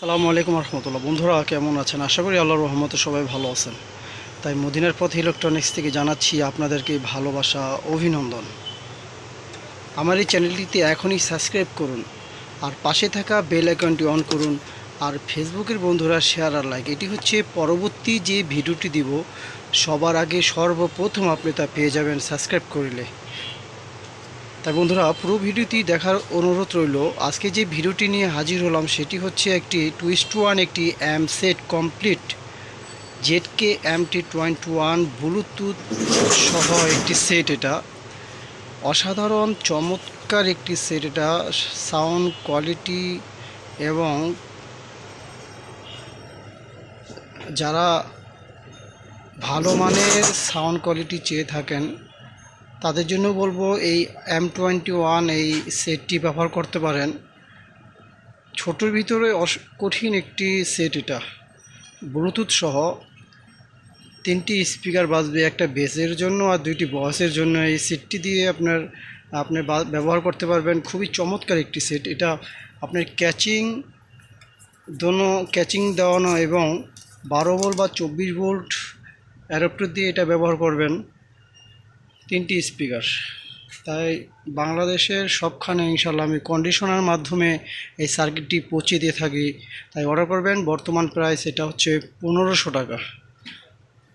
সালামু আলাইকুম রহমতুল্লাহ। বন্ধুরা, কেমন আছেন? আশা করি আল্লাহর রহমতে সবাই ভালো আছেন। তাই মদিনার পথ ইলেকট্রনিক্স থেকে জানাচ্ছি আপনাদেরকে ভালোবাসা, অভিনন্দন। আমার এই চ্যানেলটিতে এখনই সাবস্ক্রাইব করুন, আর পাশে থাকা বেল আইকনটি অন করুন, আর ফেসবুকের বন্ধুরা শেয়ার আর লাইক এটি হচ্ছে পরবর্তী যে ভিডিওটি দিব, সবার আগে সর্বপ্রথম আপনি তা পেয়ে যাবেন সাবস্ক্রাইব করিলে। তাই বন্ধুরা, পুরো ভিডিওটি দেখার অনুরোধ রইল, আজকে যে ভিডিওটি নিয়ে হাজির হলাম সেটি হচ্ছে একটি টুইস্ট ওয়ান একটি M set complete ZK MT twenty one Bluetooth সহ একটি সেট এটা। অসাধারণ, চমৎকার একটি সেট এটা সাউন্ড কোয়ালিটি এবং যারা ভালো মানের সাউন্ড কোয়ালিটি চেয়ে থাকেন তাদের জন্য বলব এই এম টোয়েন্টি ওয়ান এই সেটটি ব্যবহার করতে পারেন। ছোটোর ভিতরে কঠিন একটি সেট এটা। ব্লুটুথ সহ তিনটি স্পিকার বাজবে একটা বেসের জন্য আর দুইটি বয়সের জন্য। এই সেটটি দিয়ে আপনার, আপনি ব্যবহার করতে পারবেন। খুবই চমৎকার একটি সেট এটা আপনার ক্যাচিং দোনো ক্যাচিং দেওয়ানো এবং বারো ভোল্ট বা চব্বিশ ভোল্ট অ্যাডাপ্টার দিয়ে এটা ব্যবহার করবেন। তিনটি স্পিকার তাই বাংলাদেশের সবখানে ইনশাল্লাহ আমি কন্ডিশনার মাধ্যমে এই সার্কিটটি পৌঁছে দিয়ে থাকি। তাই অর্ডার করবেন, বর্তমান প্রাইস এটা হচ্ছে পনেরোশো টাকা।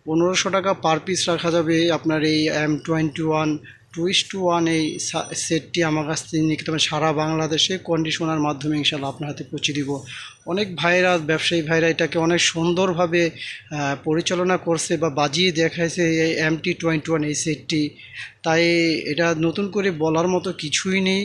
পনেরোশো টাকা পার পিস রাখা যাবে আপনার এই M twenty one twist one এই সেটটি আমার কাছ থেকে নিতে পারেন সারা বাংলাদেশে কন্ডিশনার মাধ্যমে ইনশাল্লাহ আপনার হাতে পৌঁছে দিব। অনেক ভাইরা, ব্যবসায়ী ভাইরা এটাকে অনেক সুন্দরভাবে পরিচালনা করছে বা বাজিয়ে দেখাইছে এই এম টি টোয়েন্টি ওয়ান এই সেটটি তাই এটা নতুন করে বলার মতো কিছুই নেই।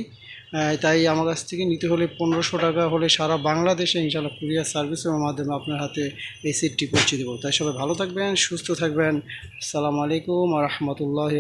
তাই আমার কাছ থেকে নিতে হলে পনেরোশো টাকা হলে সারা বাংলাদেশে ইনশাল্লাহ কুরিয়ার সার্ভিসের মাধ্যমে আপনার হাতে এই সেটটি পৌঁছে দেবো। তাই সবাই ভালো থাকবেন, সুস্থ থাকবেন। আসসালামু আলাইকুম আ রহমতুল্লাহ